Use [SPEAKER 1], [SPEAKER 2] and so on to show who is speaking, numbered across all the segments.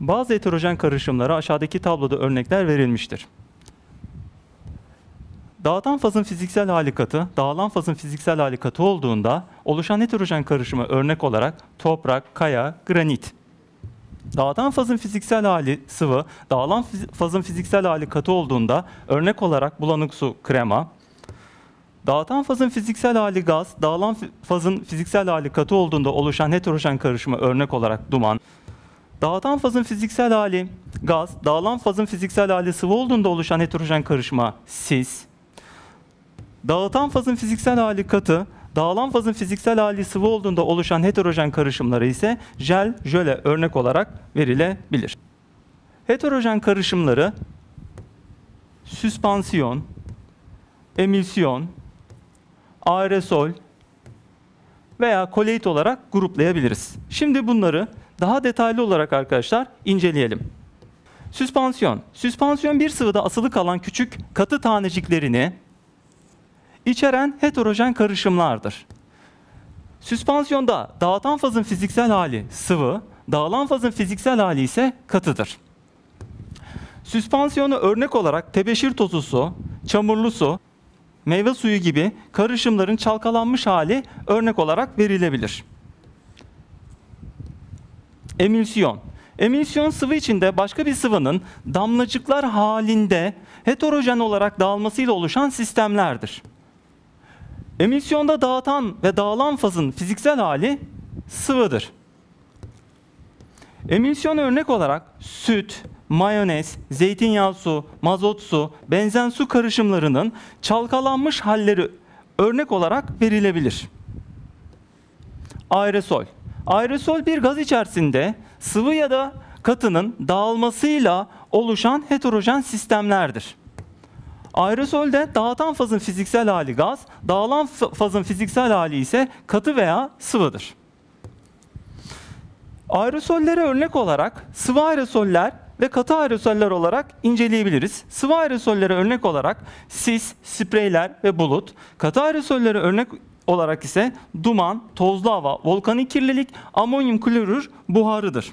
[SPEAKER 1] Bazı heterojen karışımlara aşağıdaki tabloda örnekler verilmiştir. Dağıtan fazın fiziksel hali katı, dağılan fazın fiziksel hali katı olduğunda oluşan heterojen karışıma örnek olarak toprak, kaya, granit. Dağıtan fazın fiziksel hali sıvı, dağılan fazın fiziksel hali katı olduğunda örnek olarak bulanık su, krema. Dağıtan fazın fiziksel hali gaz, dağılan fazın fiziksel hali katı olduğunda oluşan heterojen karışıma örnek olarak duman. Dağıtan fazın fiziksel hali gaz, dağılan fazın fiziksel hali sıvı olduğunda oluşan heterojen karışıma sis. Dağıtan fazın fiziksel hali katı, dağılan fazın fiziksel hali sıvı olduğunda oluşan heterojen karışımları ise jel, jöle örnek olarak verilebilir. Heterojen karışımları süspansiyon, emülsiyon, aerosol veya koleit olarak gruplayabiliriz. Şimdi bunları daha detaylı olarak arkadaşlar inceleyelim. Süspansiyon. Süspansiyon bir sıvıda asılı kalan küçük katı taneciklerini içeren heterojen karışımlardır. Süspansiyonda dağıtan fazın fiziksel hali sıvı, dağılan fazın fiziksel hali ise katıdır. Süspansiyonu örnek olarak tebeşir tozu su, çamurlu su, meyve suyu gibi karışımların çalkalanmış hali örnek olarak verilebilir. Emülsiyon. Emülsiyon sıvı içinde başka bir sıvının damlacıklar halinde heterojen olarak dağılmasıyla oluşan sistemlerdir. Emülsiyonda dağıtan ve dağılan fazın fiziksel hali sıvıdır. Emülsiyon örnek olarak süt, mayonez, zeytinyağı su, mazot su, benzen su karışımlarının çalkalanmış halleri örnek olarak verilebilir. Aerosol. Aerosol bir gaz içerisinde sıvı ya da katının dağılmasıyla oluşan heterojen sistemlerdir. Aerosolde dağıtan fazın fiziksel hali gaz, dağılan fazın fiziksel hali ise katı veya sıvıdır. Aerosollere örnek olarak sıvı aerosoller ve katı aerosoller olarak inceleyebiliriz. Sıvı aerosollere örnek olarak sis, spreyler ve bulut. Katı aerosollere örnek olarak ise duman, tozlu hava, volkanik kirlilik, amonyum klorür buharıdır.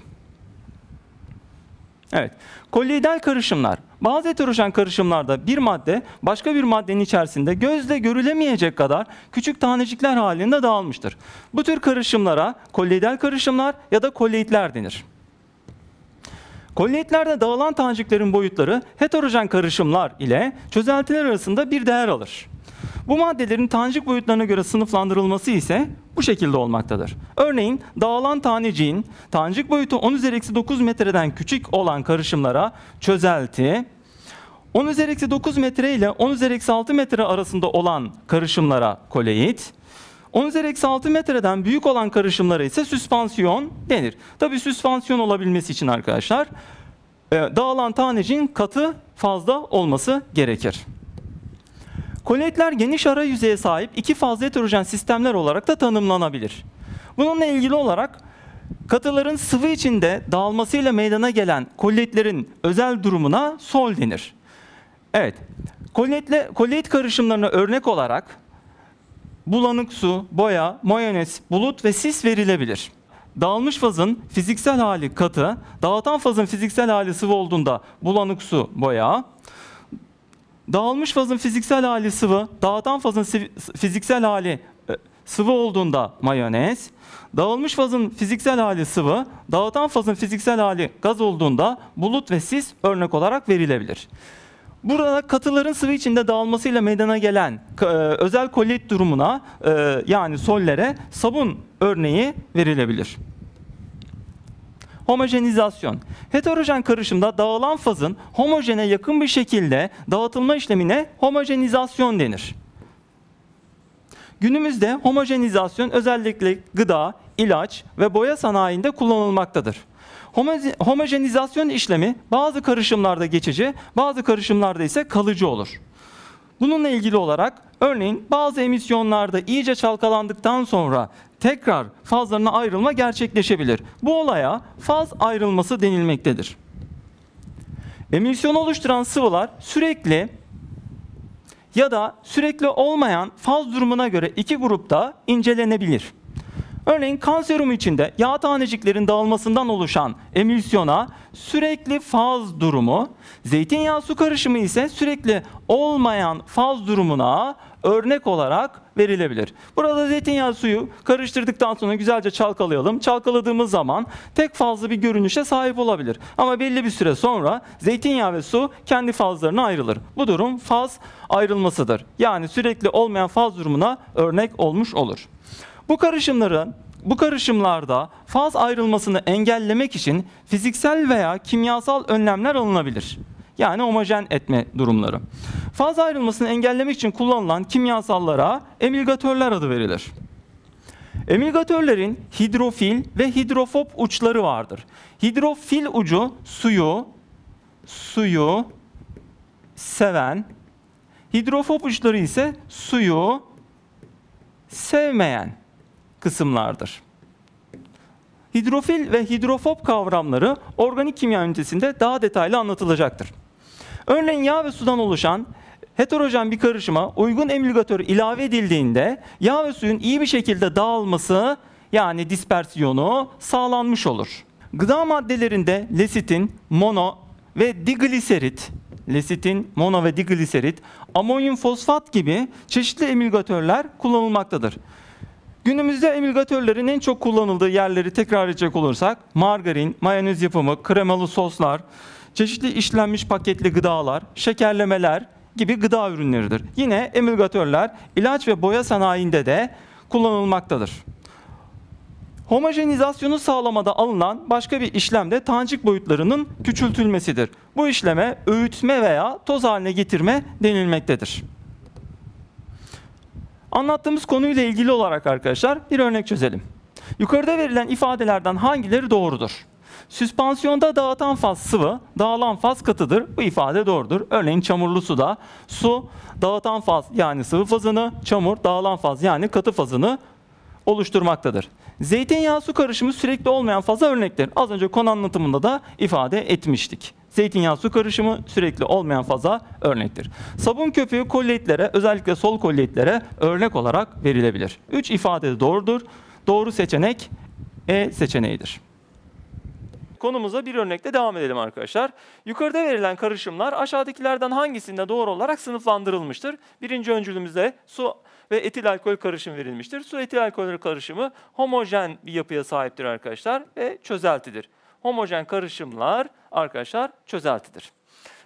[SPEAKER 1] Evet. Koloidal karışımlar. Bazı heterojen karışımlarda bir madde başka bir maddenin içerisinde gözle görülemeyecek kadar küçük tanecikler halinde dağılmıştır. Bu tür karışımlara koloidal karışımlar ya da koloidler denir. Koloidlerde dağılan taneciklerin boyutları heterojen karışımlar ile çözeltiler arasında bir değer alır. Bu maddelerin tanecik boyutlarına göre sınıflandırılması ise bu şekilde olmaktadır. Örneğin dağılan taneciğin tanecik boyutu 10 üzeri eksi 9 metreden küçük olan karışımlara çözelti, 10 üzeri eksi 9 metre ile 10 üzeri eksi 6 metre arasında olan karışımlara koloid, 10 üzeri eksi 6 metreden büyük olan karışımlara ise süspansiyon denir. Tabi süspansiyon olabilmesi için arkadaşlar e, dağılan taneciğin katı fazla olması gerekir. Koloidler geniş ara yüzeye sahip iki fazla heterojen sistemler olarak da tanımlanabilir. Bununla ilgili olarak katıların sıvı içinde dağılmasıyla meydana gelen koloidlerin özel durumuna sol denir. Evet, koloidle, koloid karışımlarına örnek olarak bulanık su, boya, mayonez, bulut ve sis verilebilir. Dağılmış fazın fiziksel hali katı, dağıtan fazın fiziksel hali sıvı olduğunda bulanık su, boya, Dağılmış fazın fiziksel hali sıvı, dağıtan fazın fiziksel hali e, sıvı olduğunda mayonez, dağılmış fazın fiziksel hali sıvı, dağıtan fazın fiziksel hali gaz olduğunda bulut ve sis örnek olarak verilebilir. Burada katıların sıvı içinde dağılmasıyla meydana gelen e, özel koloid durumuna e, yani sollere sabun örneği verilebilir. Homojenizasyon. Heterojen karışımda dağılan fazın homojene yakın bir şekilde dağıtılma işlemine homojenizasyon denir. Günümüzde homojenizasyon özellikle gıda, ilaç ve boya sanayinde kullanılmaktadır. Homo- Homojenizasyon işlemi bazı karışımlarda geçici, bazı karışımlarda ise kalıcı olur. Bununla ilgili olarak örneğin bazı emisyonlarda iyice çalkalandıktan sonra tekrar fazlarına ayrılma gerçekleşebilir. Bu olaya faz ayrılması denilmektedir. Emisyonu oluşturan sıvılar sürekli ya da sürekli olmayan faz durumuna göre iki grupta incelenebilir. Örneğin kan serumu içinde yağ taneciklerin dağılmasından oluşan emülsiyona sürekli faz durumu, zeytinyağı su karışımı ise sürekli olmayan faz durumuna örnek olarak verilebilir. Burada zeytinyağı suyu karıştırdıktan sonra güzelce çalkalayalım. Çalkaladığımız zaman tek fazlı bir görünüşe sahip olabilir. Ama belli bir süre sonra zeytinyağı ve su kendi fazlarına ayrılır. Bu durum faz ayrılmasıdır. Yani sürekli olmayan faz durumuna örnek olmuş olur. Bu karışımların bu karışımlarda faz ayrılmasını engellemek için fiziksel veya kimyasal önlemler alınabilir. Yani homojen etme durumları. Faz ayrılmasını engellemek için kullanılan kimyasallara emilgatörler adı verilir. Emilgatörlerin hidrofil ve hidrofob uçları vardır. Hidrofil ucu suyu suyu seven, hidrofob uçları ise suyu sevmeyen kısımlardır. Hidrofil ve hidrofob kavramları organik kimya ünitesinde daha detaylı anlatılacaktır. Örneğin yağ ve sudan oluşan heterojen bir karışıma uygun emülgatör ilave edildiğinde yağ ve suyun iyi bir şekilde dağılması yani dispersiyonu sağlanmış olur. Gıda maddelerinde lesitin, mono ve digliserit, lesitin, mono ve digliserit, amonyum fosfat gibi çeşitli emülgatörler kullanılmaktadır. Günümüzde emülgatörlerin en çok kullanıldığı yerleri tekrar edecek olursak margarin, mayonez yapımı, kremalı soslar, çeşitli işlenmiş paketli gıdalar, şekerlemeler gibi gıda ürünleridir. Yine emülgatörler ilaç ve boya sanayinde de kullanılmaktadır. Homojenizasyonu sağlamada alınan başka bir işlem de tanecik boyutlarının küçültülmesidir. Bu işleme öğütme veya toz haline getirme denilmektedir. Anlattığımız konuyla ilgili olarak arkadaşlar bir örnek çözelim. Yukarıda verilen ifadelerden hangileri doğrudur? Süspansiyonda dağıtan faz sıvı, dağılan faz katıdır. Bu ifade doğrudur. Örneğin çamurlu suda su dağıtan faz yani sıvı fazını, çamur dağılan faz yani katı fazını oluşturmaktadır. Zeytinyağı su karışımı sürekli olmayan faza örnektir. Az önce konu anlatımında da ifade etmiştik. Zeytinyağı su karışımı sürekli olmayan faza örnektir. Sabun köpüğü kolloitlere özellikle sol kolloitlere örnek olarak verilebilir. Üç ifade doğrudur. Doğru seçenek E seçeneğidir. Konumuza bir örnekle devam edelim arkadaşlar. Yukarıda verilen karışımlar aşağıdakilerden hangisinde doğru olarak sınıflandırılmıştır? Birinci öncülümüzde su ve etil alkol karışımı verilmiştir. Su etil alkol karışımı homojen bir yapıya sahiptir arkadaşlar ve çözeltidir. Homojen karışımlar arkadaşlar çözeltidir.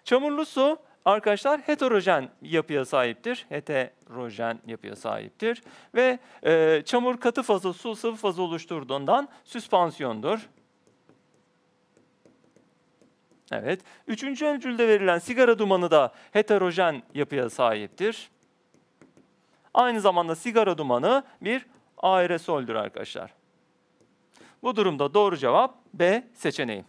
[SPEAKER 1] Çamurlu su arkadaşlar heterojen yapıya sahiptir. Heterojen yapıya sahiptir. Ve e, çamur katı fazı, su sıvı fazı oluşturduğundan süspansiyondur. Evet. Üçüncü öncülde verilen sigara dumanı da heterojen yapıya sahiptir. Aynı zamanda sigara dumanı bir aerosoldür arkadaşlar. Bu durumda doğru cevap B seçeneği.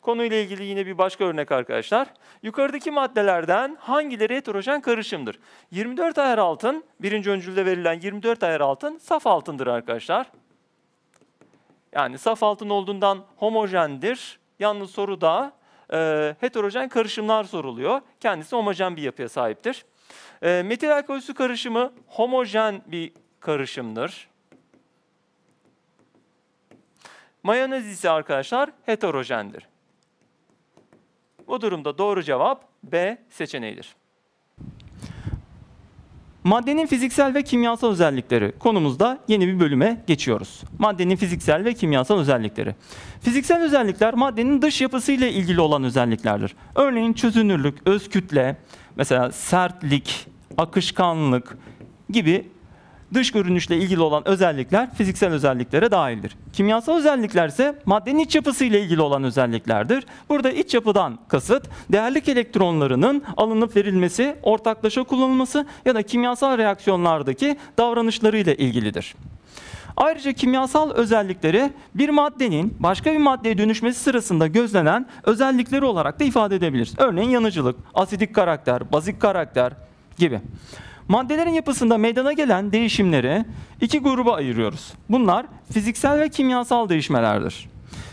[SPEAKER 1] Konuyla ilgili yine bir başka örnek arkadaşlar. Yukarıdaki maddelerden hangileri heterojen karışımdır? 24 ayar altın, birinci öncülde verilen 24 ayar altın saf altındır arkadaşlar. Yani saf altın olduğundan homojendir. Yalnız soruda e, heterojen karışımlar soruluyor. Kendisi homojen bir yapıya sahiptir. E, metil alkol su karışımı homojen bir karışımdır. Mayonez ise arkadaşlar heterojendir. Bu durumda doğru cevap B seçeneğidir. Maddenin fiziksel ve kimyasal özellikleri konumuzda yeni bir bölüme geçiyoruz. Maddenin fiziksel ve kimyasal özellikleri. Fiziksel özellikler maddenin dış yapısıyla ilgili olan özelliklerdir. Örneğin çözünürlük, öz kütle, mesela sertlik, akışkanlık gibi dış görünüşle ilgili olan özellikler fiziksel özelliklere dahildir. Kimyasal özellikler ise maddenin iç yapısı ile ilgili olan özelliklerdir. Burada iç yapıdan kasıt değerlik elektronlarının alınıp verilmesi, ortaklaşa kullanılması ya da kimyasal reaksiyonlardaki davranışları ile ilgilidir. Ayrıca kimyasal özellikleri bir maddenin başka bir maddeye dönüşmesi sırasında gözlenen özellikleri olarak da ifade edebiliriz. Örneğin yanıcılık, asidik karakter, bazik karakter gibi. Maddelerin yapısında meydana gelen değişimleri iki gruba ayırıyoruz. Bunlar fiziksel ve kimyasal değişmelerdir.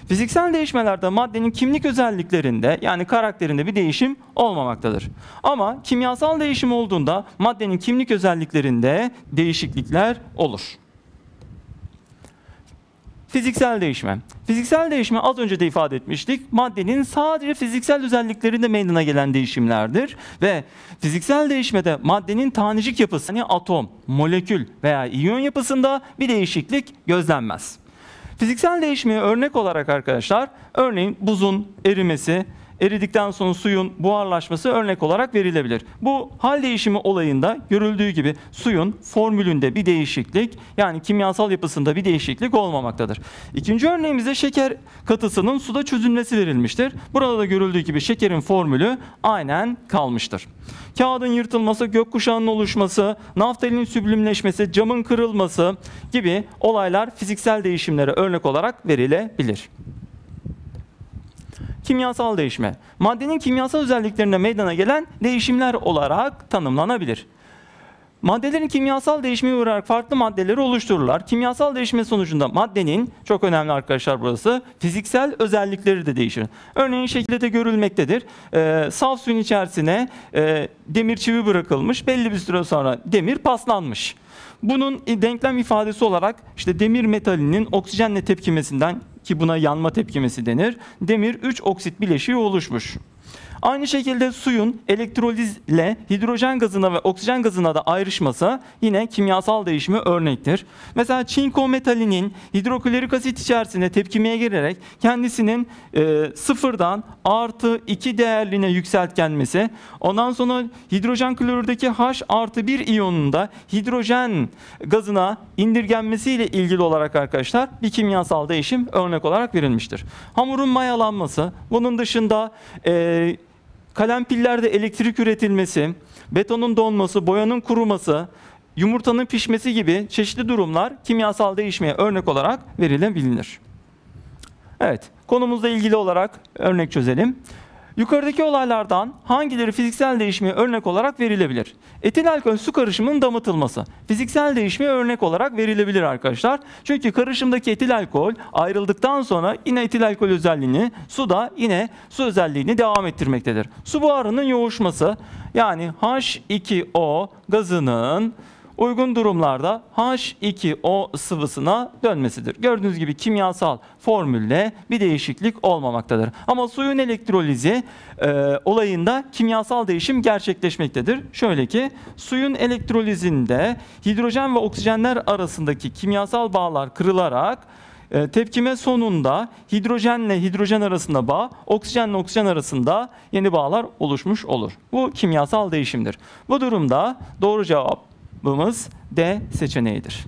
[SPEAKER 1] Fiziksel değişmelerde maddenin kimlik özelliklerinde yani karakterinde bir değişim olmamaktadır. Ama kimyasal değişim olduğunda maddenin kimlik özelliklerinde değişiklikler olur. Fiziksel değişme. Fiziksel değişme az önce de ifade etmiştik. Maddenin sadece fiziksel özelliklerinde meydana gelen değişimlerdir ve fiziksel değişmede maddenin tanecik yapısı yani atom, molekül veya iyon yapısında bir değişiklik gözlenmez. Fiziksel değişmeye örnek olarak arkadaşlar örneğin buzun erimesi, eridikten sonra suyun buharlaşması örnek olarak verilebilir. Bu hal değişimi olayında görüldüğü gibi suyun formülünde bir değişiklik yani kimyasal yapısında bir değişiklik olmamaktadır. İkinci örneğimizde şeker katısının suda çözülmesi verilmiştir. Burada da görüldüğü gibi şekerin formülü aynen kalmıştır. Kağıdın yırtılması, gökkuşağının oluşması, naftalinin süblimleşmesi, camın kırılması gibi olaylar fiziksel değişimlere örnek olarak verilebilir. Kimyasal değişme. Maddenin kimyasal özelliklerinde meydana gelen değişimler olarak tanımlanabilir. Maddelerin kimyasal değişime uğrayarak farklı maddeleri oluştururlar. Kimyasal değişme sonucunda maddenin, çok önemli arkadaşlar burası, fiziksel özellikleri de değişir. Örneğin şekilde de görülmektedir. Ee, saf suyun içerisine e, demir çivi bırakılmış, belli bir süre sonra demir paslanmış. Bunun denklem ifadesi olarak işte demir metalinin oksijenle tepkimesinden ki buna yanma tepkimesi denir. Demir 3 oksit bileşiği oluşmuş. Aynı şekilde suyun elektrolizle hidrojen gazına ve oksijen gazına da ayrışması yine kimyasal değişimi örnektir. Mesela çinko metalinin hidroklorik asit içerisine tepkimeye girerek kendisinin e, sıfırdan artı 2 değerline yükseltgenmesi, ondan sonra hidrojen klorürdeki H artı 1 iyonunda hidrojen gazına indirgenmesiyle ilgili olarak arkadaşlar bir kimyasal değişim örnek olarak verilmiştir. Hamurun mayalanması, bunun dışında e, kalem pillerde elektrik üretilmesi, betonun donması, boyanın kuruması, yumurtanın pişmesi gibi çeşitli durumlar kimyasal değişmeye örnek olarak verilebilir. Evet, konumuzla ilgili olarak örnek çözelim. Yukarıdaki olaylardan hangileri fiziksel değişmeye örnek olarak verilebilir? Etil alkol su karışımının damıtılması. Fiziksel değişmeye örnek olarak verilebilir arkadaşlar. Çünkü karışımdaki etil alkol ayrıldıktan sonra yine etil alkol özelliğini, su da yine su özelliğini devam ettirmektedir. Su buharının yoğuşması yani H2O gazının uygun durumlarda H2O sıvısına dönmesidir. Gördüğünüz gibi kimyasal formülle bir değişiklik olmamaktadır. Ama suyun elektrolizi e, olayında kimyasal değişim gerçekleşmektedir. Şöyle ki suyun elektrolizinde hidrojen ve oksijenler arasındaki kimyasal bağlar kırılarak e, tepkime sonunda hidrojenle hidrojen arasında bağ, oksijenle oksijen arasında yeni bağlar oluşmuş olur. Bu kimyasal değişimdir. Bu durumda doğru cevap Cevabımız D seçeneğidir.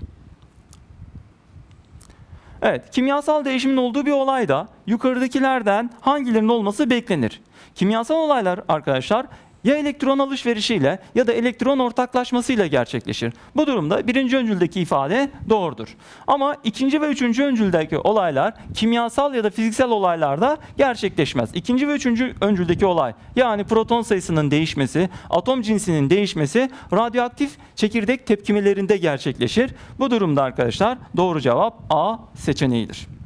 [SPEAKER 1] Evet, kimyasal değişimin olduğu bir olayda yukarıdakilerden hangilerinin olması beklenir? Kimyasal olaylar arkadaşlar ya elektron alışverişiyle ya da elektron ortaklaşmasıyla gerçekleşir. Bu durumda birinci öncüldeki ifade doğrudur. Ama ikinci ve üçüncü öncüldeki olaylar kimyasal ya da fiziksel olaylarda gerçekleşmez. İkinci ve üçüncü öncüldeki olay yani proton sayısının değişmesi, atom cinsinin değişmesi radyoaktif çekirdek tepkimelerinde gerçekleşir. Bu durumda arkadaşlar doğru cevap A seçeneğidir.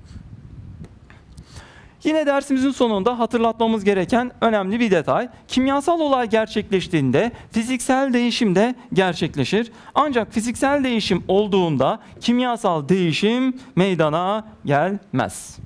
[SPEAKER 1] Yine dersimizin sonunda hatırlatmamız gereken önemli bir detay. Kimyasal olay gerçekleştiğinde fiziksel değişim de gerçekleşir. Ancak fiziksel değişim olduğunda kimyasal değişim meydana gelmez.